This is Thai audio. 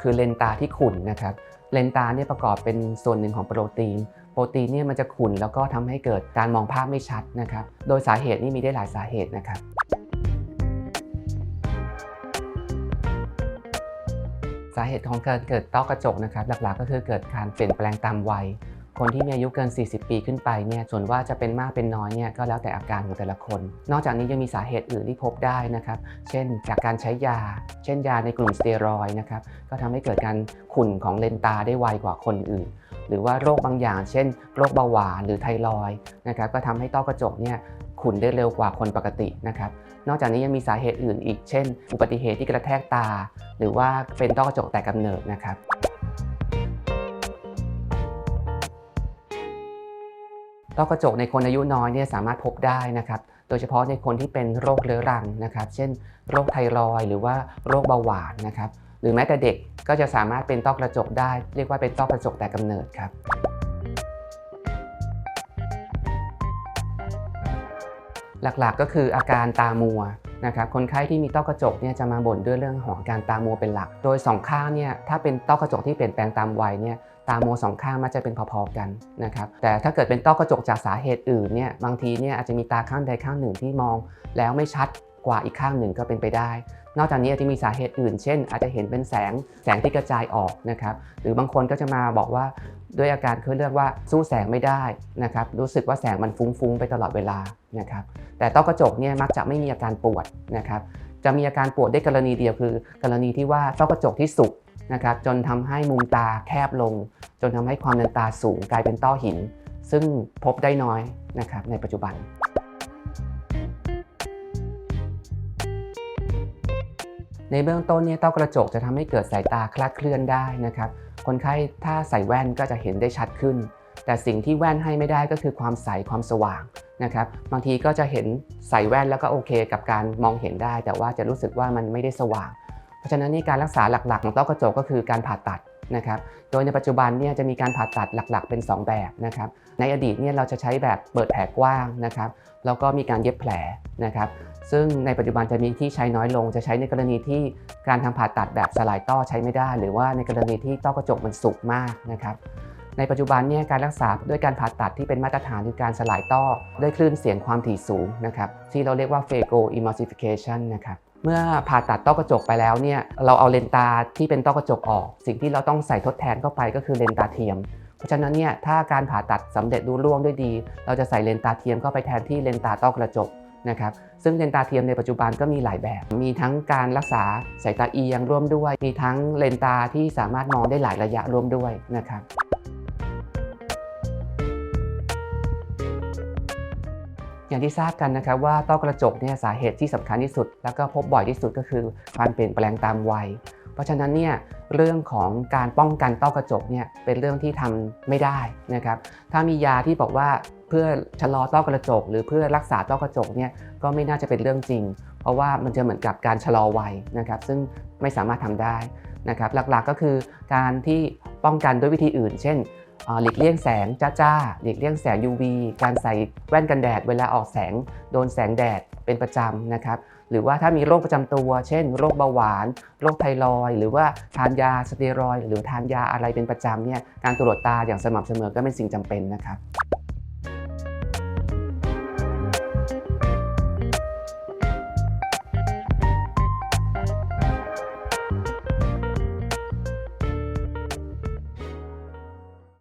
คือเลนตาที่ขุ่นนะครับ เลนตาเนี่ยประกอบเป็นส่วนหนึ่งของโปรตีน โปรตีนเนี่ยมันจะขุ่นแล้วก็ทำให้เกิดการมองภาพไม่ชัดนะครับ โดยสาเหตุนี่มีได้หลายสาเหตุนะครับสาเหตุของการเกิดต้อกระจกนะครับหลักๆก็คือเกิดการเปลี่ยนแปลงตามวัย คนที่มีอายุเกิน 40 ปีขึ้นไปเนี่ยส่วนว่าจะเป็นมากเป็นน้อยเนี่ยก็แล้วแต่อาการของแต่ละคน นอกจากนี้ยังมีสาเหตุอื่นที่พบได้นะครับ เช่น จากการใช้ยา เช่นยาในกลุ่มสเตียรอยนะครับก็ทำให้เกิดการขุ่นของเลนตาได้ไวกว่าคนอื่น หรือว่าโรคบางอย่าง เช่น โรคเบาหวานหรือไทรอยนะครับก็ทำให้ต้อกระจกเนี่ยขุ่นได้เร็วกว่าคนปกตินะครับนอกจากนี้ยังมีสาเหตุอื่นอีก เช่น อุบัติเหตุที่กระแทกตา หรือว่าเป็นต้อกระจกแต่กำเนิดนะครับ ต้อกระจกในคนอายุน้อยเนี่ยสามารถพบได้นะครับโดยเฉพาะในคนที่เป็นโรคเรื้อรังนะครับ เช่น โรคไทรอยหรือว่าโรคเบาหวานนะครับหรือแม้แต่เด็กก็จะสามารถเป็นต้อกระจกได้ เรียกว่าเป็นต้อกระจกแต่กำเนิดครับหลักๆก็คืออาการตามัวนะครับคนไข้ที่มีต้อกระจกเนี่ยจะมาบ่นด้วยเรื่องของการตามัวเป็นหลัก โดยสองข้างเนี่ยถ้าเป็นต้อกระจกที่เปลี่ยนแปลงตามวัยเนี่ย ตาโมสองข้างมักจะเป็นพอๆกันนะครับแต่ถ้าเกิดเป็นต้อกระจกจากสาเหตุอื่นเนี่ยบางทีเนี่ยอาจจะมีตาข้างใดข้างหนึ่งที่มอง แล้วไม่ชัดกว่าอีกข้างหนึ่งก็เป็นไปได้ นอกจากนี้อาจจะมีสาเหตุอื่น เช่น อาจจะเห็นเป็นแสงแสงที่กระจายออกนะครับหรือบางคนก็จะมาบอกว่าด้วยอาการเขาเรียกว่าสู้แสงไม่ได้นะครับรู้สึกว่าแสงมันฟุ้งๆไปตลอดเวลานะครับแต่ต้อกระจกเนี่ยมักจะไม่มีอาการปวดนะครับจะมีอาการปวดได้กรณีเดียวคือ กรณีที่ว่าต้อกระจกที่สุก นะครับจนทำให้มุมตาแคบลง จนทำให้ความเนินตาสูงกลายเป็นต้อหิน ซึ่งพบได้น้อยนะครับในปัจจุบันในเบื้องต้นเนี่ยต้อกระจกจะทำให้เกิดสายตาคลาดเคลื่อนได้นะครับ คนไข้ถ้าใส่แว่นก็จะเห็นได้ชัดขึ้น แต่สิ่งที่แว่นให้ไม่ได้ก็คือความใสความสว่างนะครับ บางทีก็จะเห็นใส่แว่นแล้วก็โอเคกับการมองเห็นได้ แต่ว่าจะรู้สึกว่ามันไม่ได้สว่าง ราะฉะนั้นนี่การรักษาหลักๆ ของต้อกระจกก็คือการผ่าตัดนะครับโดยในปัจจุบันเนี่ยจะมีการผ่าตัดหลักๆ เป็น 2 แบบนะครับในอดีตเนี่ยเราจะใช้แบบเปิดแผลกว้างนะครับแล้วก็มีการเย็บแผลนะครับซึ่งในปัจจุบันจะมีที่ใช้น้อยลง จะใช้ในกรณีที่การทำผ่าตัดแบบสลายต้อใช้ไม่ได้ หรือว่าในกรณีที่ต้อกระจกมันสุกมากนะครับในปัจจุบันเนี่ยการรักษาด้วยการผ่าตัดที่เป็นมาตรฐานคือการสลายต้อด้วยคลื่นเสียงความถี่สูงนะครับที่เราเรียกว่า phago emulsification นะครับ เมื่อผ่าตัดต้อกระจกไปแล้วเนี่ยเราเอาเลนตาที่เป็นต้อกระจกออก สิ่งที่เราต้องใส่ทดแทนเข้าไปก็คือเลนตาเทียม เพราะฉะนั้นเนี่ยถ้าการผ่าตัดสำเร็จรุ่ร่วงด้วยดี เราจะใส่เลนตาเทียมเข้าไปแทนที่เลนตาต้อกระจกนะครับซึ่งเลนตาเทียมในปัจจุบันก็มีหลายแบบ มีทั้งการรักษาสายตาเอียงร่วมด้วย มีทั้งเลนตาที่สามารถมองได้หลายระยะร่วมด้วยนะครับ อย่างที่ทราบกันนะครับว่าต้อกระจกเนี่ยสาเหตุที่สำคัญที่สุด แล้วก็พบบ่อยที่สุดก็คือการเปลี่ยนแปลงตามวัย เพราะฉะนั้นเนี่ยเรื่องของการป้องกันต้อกระจกเนี่ยเป็นเรื่องที่ทำไม่ได้นะครับถ้ามียาที่บอกว่า เพื่อชะลอต้อกระจก หรือเพื่อรักษาต้อกระจกเนี่ยก็ไม่น่าจะเป็นเรื่องจริง เพราะว่ามันจะเหมือนกับการชะลอวัยนะครับซึ่งไม่สามารถทำได้นะครับหลักๆก็คือการที่ป้องกันด้วยวิธีอื่น เช่นหลีกเลี่ยงแสงจ้าๆหลีกเลี่ยงแสง UV การใส่แว่นกันแดด เวลาออกแสงโดนแสงแดดเป็นประจำนะครับหรือว่าถ้ามีโรคประจำตัว เช่น โรคเบาหวาน โรคไทรอยหรือว่าทานยาสเตียรอยหรือทานยาอะไรเป็นประจำเนี่ยการตรวจตาอย่างสม่ำเสมอก็เป็นสิ่งจำเป็นนะครับ